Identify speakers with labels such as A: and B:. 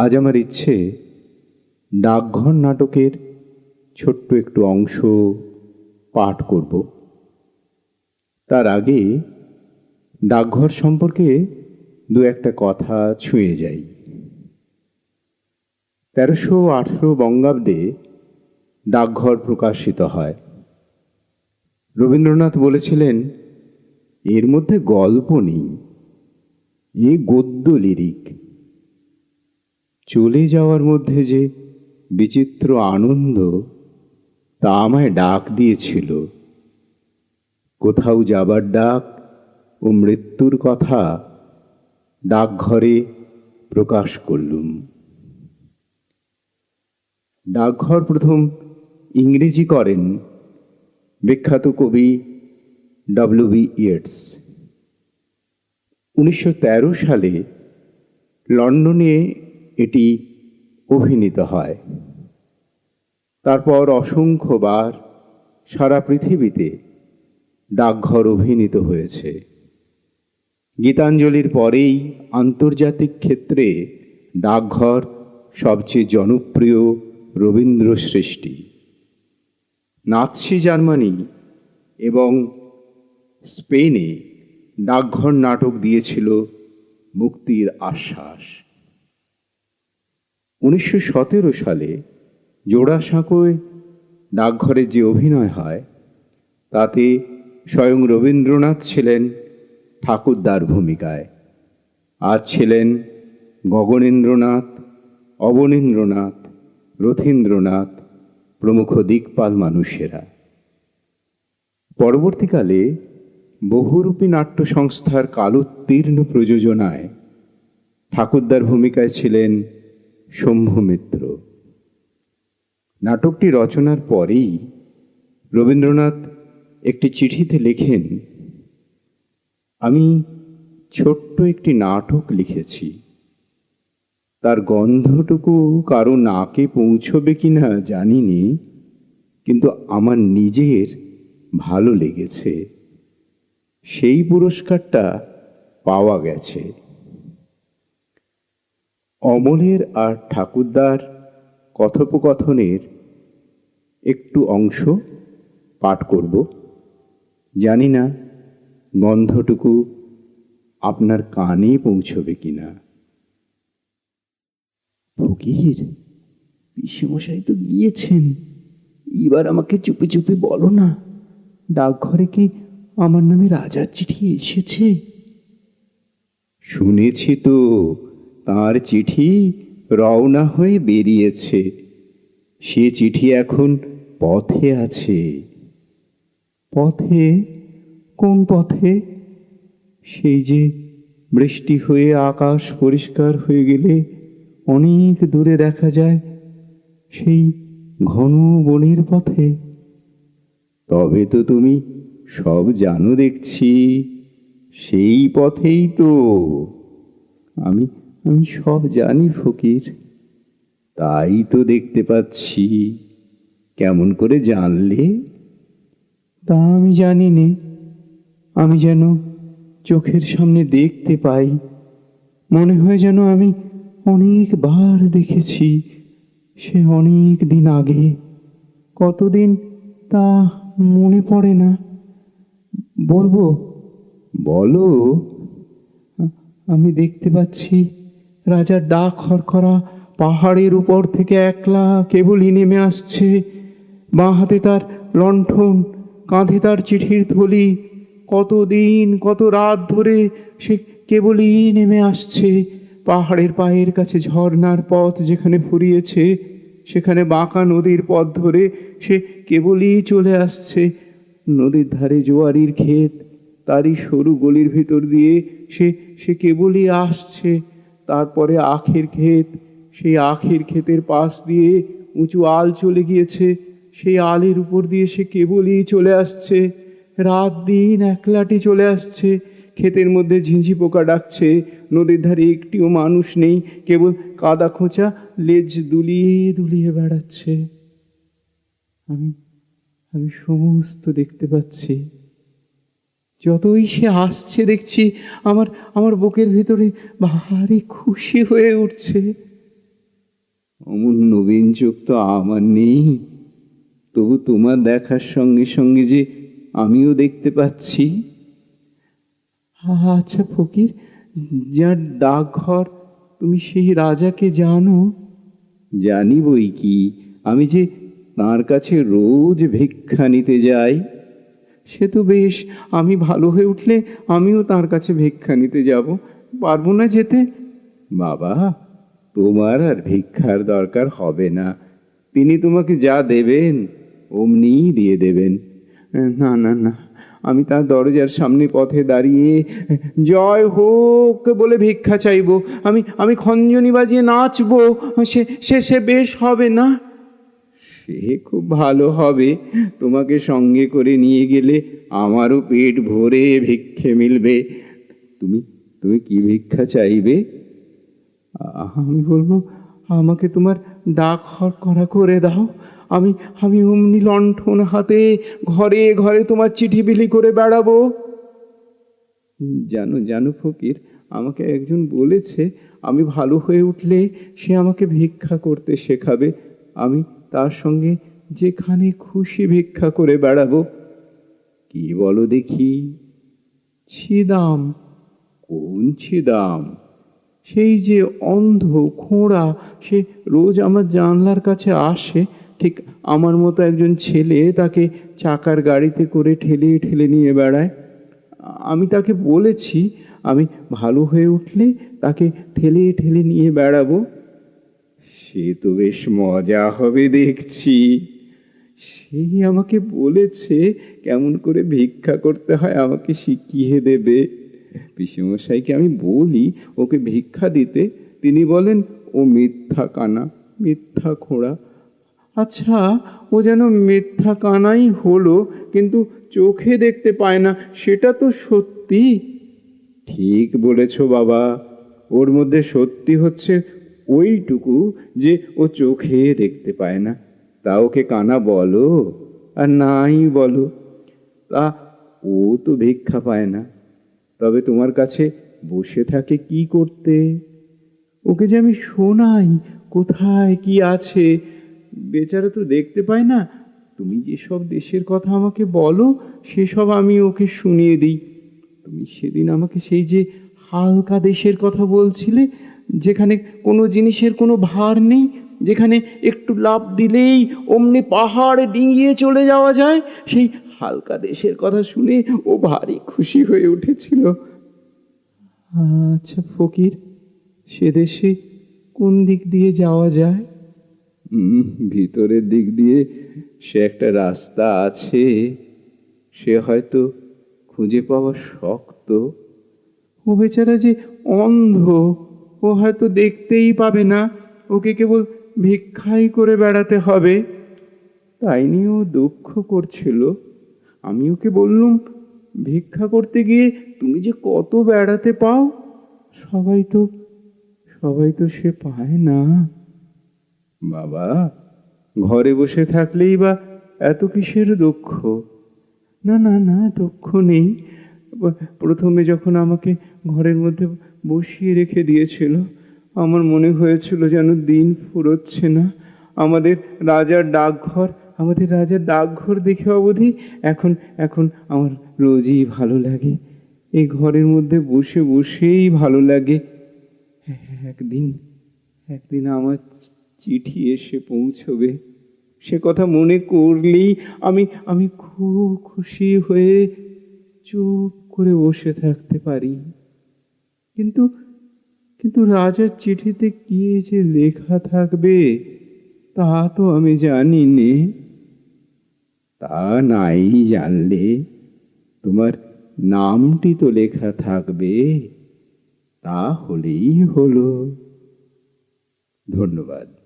A: আজ আমার ইচ্ছে ডাকঘর নাটকের ছোট্ট একটু অংশ পাঠ করব। তার আগে ডাকঘর সম্পর্কে দু একটা কথা ছুঁয়ে যাই। তেরোশো আঠেরো বঙ্গাব্দে ডাকঘর প্রকাশিত হয়। রবীন্দ্রনাথ বলেছিলেন, এর মধ্যে গল্প নেই, এ গদ্য লিরিক। চলে যাওয়ার মধ্যে যে বিচিত্র আনন্দ তা আমায় ডাক দিয়েছিল। কোথাও যাবার ডাক ও মৃত্যুর কথা ডাকঘরে প্রকাশ করলুম। ডাকঘর প্রথম ইংরেজি করেন বিখ্যাত কবি ডব্লিউ বি ইয়েটস। উনিশশো তেরো সালে লন্ডনে এটি অভিনীত হয়। তারপর অসংখ্যবার সারা পৃথিবীতে ডাকঘর অভিনীত হয়েছে। গীতাঞ্জলির পরেই আন্তর্জাতিক ক্ষেত্রে ডাকঘর সবচেয়ে জনপ্রিয় রবীন্দ্র সৃষ্টি। নাৎসি জার্মানি এবং স্পেনে ডাকঘর নাটক দিয়েছিল মুক্তির আশ্বাস। উনিশশো সতেরো সালে জোড়াসাঁকোয় ডাকঘরে যে অভিনয় হয়, তাতে স্বয়ং রবীন্দ্রনাথ ছিলেন ঠাকুরদার ভূমিকায়। আজ ছিলেন গগনেন্দ্রনাথ, অবনীন্দ্রনাথ, রথীন্দ্রনাথ প্রমুখ দিকপাল মানুষেরা। পরবর্তীকালে বহুরূপী নাট্য সংস্থার কালোত্তীর্ণ প্রযোজনায় ঠাকুরদার ভূমিকায় ছিলেন শম্ভু মিত্র নাটকটি রচনার পরেই রবীন্দ্রনাথ একটি চিঠিতে লেখেন, আমি ছোট্ট একটি নাটক লিখেছি। তার গন্ধটুকু কারও নাকে পৌঁছবে কি কিনা জানিনি, কিন্তু আমার নিজের ভালো লেগেছে। সেই পুরস্কারটা পাওয়া গেছে। অমলের আর ঠাকুরদার কথোপকথনের একটু অংশ পাঠ করব। জানি না গন্ধটুকু আপনার কানে পৌঁছবে কিনা। ফকির, পিসেমশাই তো গিয়েছেন। এবার আমাকে চুপি চুপি বলো না, ডাকঘরে কি আমার নামে রাজার চিঠি এসেছে? শুনেছি তো তার চিঠি রওনা হয়ে বেরিয়েছে। সে চিঠি এখন পথে আছে। পথে? কোন পথে? সেই যে বৃষ্টি হয়ে আকাশ পরিষ্কার হয়ে গেলে অনেক দূরে দেখা যায় সেই ঘন বনের পথে। তবে তো তুমি সব জানো দেখছি, সেই পথেই তো আমি আমি সব জানি ফকির। তাই তো দেখতে পাচ্ছি। কেমন করে জানলে? তা আমি জানি নে আমি যেন চোখের সামনে দেখতে পাই। মনে হয় যেন আমি অনেকবার দেখেছি সে অনেক দিন আগে। কতদিন তা মনে পড়ে না। বলব? বলো। আমি দেখতে পাচ্ছি রাজার ডাক খরখরা পাহাড়ের উপর থেকে একলা কেবলই নেমে আসছে। বাঁ হাতে তার লণ্ঠন, কাঁধে তার চিঠির থলি। কত দিন কত রাত ধরে সে কেবলই নেমে আসছে। পাহাড়ের পায়ের কাছে ঝর্নার পথ যেখানে ফুরিয়েছে, সেখানে বাঁকা নদীর পথ ধরে সে কেবলই চলে আসছে। নদীর ধারে জোয়ারির ক্ষেত, তারই সরু গলির ভিতর দিয়ে সে সে কেবলই আসছে। তারপরে আখের ক্ষেত, সেই আখের ক্ষেতের পাশ দিয়ে উঁচু আল চলে গিয়েছে। সেই আলের উপর দিয়ে সে কেবলই চলে আসছে। রাত দিন একলাটি চলে আসছে। ক্ষেতের মধ্যে ঝিঁঝি পোকা ডাকছে। নদীর ধারে একটিও মানুষ নেই। কেবল কাদা খোঁচা, লেজ দুলিয়ে দুলিয়ে বেড়াচ্ছে। আমি আমি সমস্ত দেখতে পাচ্ছি। যতই সে আসছে দেখছি আমার আমার বুকের ভিতরে ভারী খুশি হয়ে উঠছে। অমন নবীন চোখ তো আমার নেই। তবু তোমার দেখার সঙ্গে সঙ্গে যে আমিও দেখতে পাচ্ছি। আচ্ছা ফকির যার ডাকঘর তুমি সেই রাজাকে জানো? জানি বই কি। আমি যে তার কাছে রোজ ভিক্ষা নিতে যাই। সে তো বেশ আমি ভালো হয়ে উঠলে আমিও তার কাছে ভিক্ষা নিতে যাব। পারব না যেতে? বাবা তোমার আর ভিক্ষার দরকার হবে না। তিনি তোমাকে যা দেবেন অমনিই দিয়ে দেবেন। না না না আমি তার দরজার সামনে পথে দাঁড়িয়ে জয় হোক বলে ভিক্ষা চাইব। আমি আমি খঞ্জনি বাজিয়ে নাচবো। সে সে সে বেশ হবে না? সে খুব ভালো হবে। তোমাকে সঙ্গে করে নিয়ে গেলে আমারও পেট ভরে ভিক্ষে মিলবে। তুমি তুমি কি ভিক্ষা চাইবে? আমি বলব, আমাকে তোমার ডাক করা করে দাও। আমি আমি অমনি লণ্ঠন হাতে ঘরে ঘরে তোমার চিঠি বিলি করে বেড়াবো। জানো জানো ফকির, আমাকে একজন বলেছে, আমি ভালো হয়ে উঠলে সে আমাকে ভিক্ষা করতে শেখাবে। আমি তার সঙ্গে যেখানে খুশি ভিক্ষা করে বেড়াবো। কি বলো দেখি? ছিদাম, কোন ছিদাম? সেই যে অন্ধ খোঁড়া, সে রোজ আমার জানলার কাছে আসে। ঠিক আমার মতো একজন ছেলে তাকে চাকার গাড়িতে করে ঠেলে ঠেলে নিয়ে বেড়ায়। আমি তাকে বলেছি, আমি ভালো হয়ে উঠলে তাকে ঠেলে ঠেলে নিয়ে বেড়াবো। সে তো বেশ মজা হবে দেখছি। সেই আমাকে বলেছে কেমন করে ভিক্ষা করতে হয়, আমাকে শিখিয়ে দেবে। পিসেমশাইকে আমি বলি, ওকে ভিক্ষা দিতে। তিনি বলেন, ও মিথ্যা কানা, মিথ্যা খোঁড়া। আচ্ছা ও যেন মিথ্যা কানাই হলো, কিন্তু চোখে দেখতে পায় না, সেটা তো সত্যি? ঠিক বলেছ বাবা। ওর মধ্যে সত্যি হচ্ছে ওইটুকু যে ও চোখে দেখতে পায় না। তা ওকে কানা বলো আর নাই বলো। তা ও তো ভিক্ষা পায় না। তবে তোমার কাছে বসে থাকে কি করতে? ওকে যে আমি শোনাই, কোথায় কি আছে? বেচারা তো দেখতে পায় না। তুমি যেসব দেশের কথা আমাকে বলো, সেসব আমি ওকে শুনিয়ে দিই। তুমি সেদিন আমাকে সেই যে হালকা দেশের কথা বলছিলে যেখানে কোনো জিনিসের কোনো ভার নেই যেখানে একটু লাভ দিলেই অমনি পাহাড় ডিঙিয়ে চলে যাওয়া যায় সেই হালকা দেশের কথা শুনে ও ভারী খুশি হয়ে উঠেছিল। আচ্ছা ফকির সে দেশে কোন দিক দিয়ে যাওয়া যায়? ভিতরের দিক দিয়ে সে একটা রাস্তা আছে সে হয়তো খুঁজে পাওয়া শক্ত। ও বেচারা যে অন্ধ। ও হয়তো দেখতেই পাবে না। ওকে কেবল ভিক্ষাই করে বেড়াতে হবে। তাই নিয়ে ও দুঃখ করছিল। আমি ওকে বললুম, ভিক্ষা করতে গিয়ে তুমি যে কত বেড়াতে পাও, সবাই তো সবাই তো সে পায় না। বাবা, ঘরে বসে থাকলেই বা এত কিসের দুঃখ? না না না, দুঃখ নেই। প্রথমে যখন আমাকে ঘরের মধ্যে বসিয়ে রেখে দিয়েছিল। আমার মনে হয়েছিল যেন দিন ফুরোচ্ছে না। আমাদের রাজার ডাকঘর, আমাদের রাজার ডাকঘর দেখে অবধি এখন এখন আমার রোজই ভালো লাগে। এই ঘরের মধ্যে বসে, বসেই ভালো লাগে। একদিন একদিন আমার চিঠি এসে পৌঁছবে। সে কথা মনে করলেই আমি আমি খুব খুশি হয়ে চুপ করে বসে থাকতে পারি। কিন্তু কিন্তু রাজার চিঠিতে কি যে লেখা থাকবে, তা তো আমি জানি নে তা নাই জানলে তোমার নামটি তো লেখা থাকবে, তা হলেই হলো। ধন্যবাদ।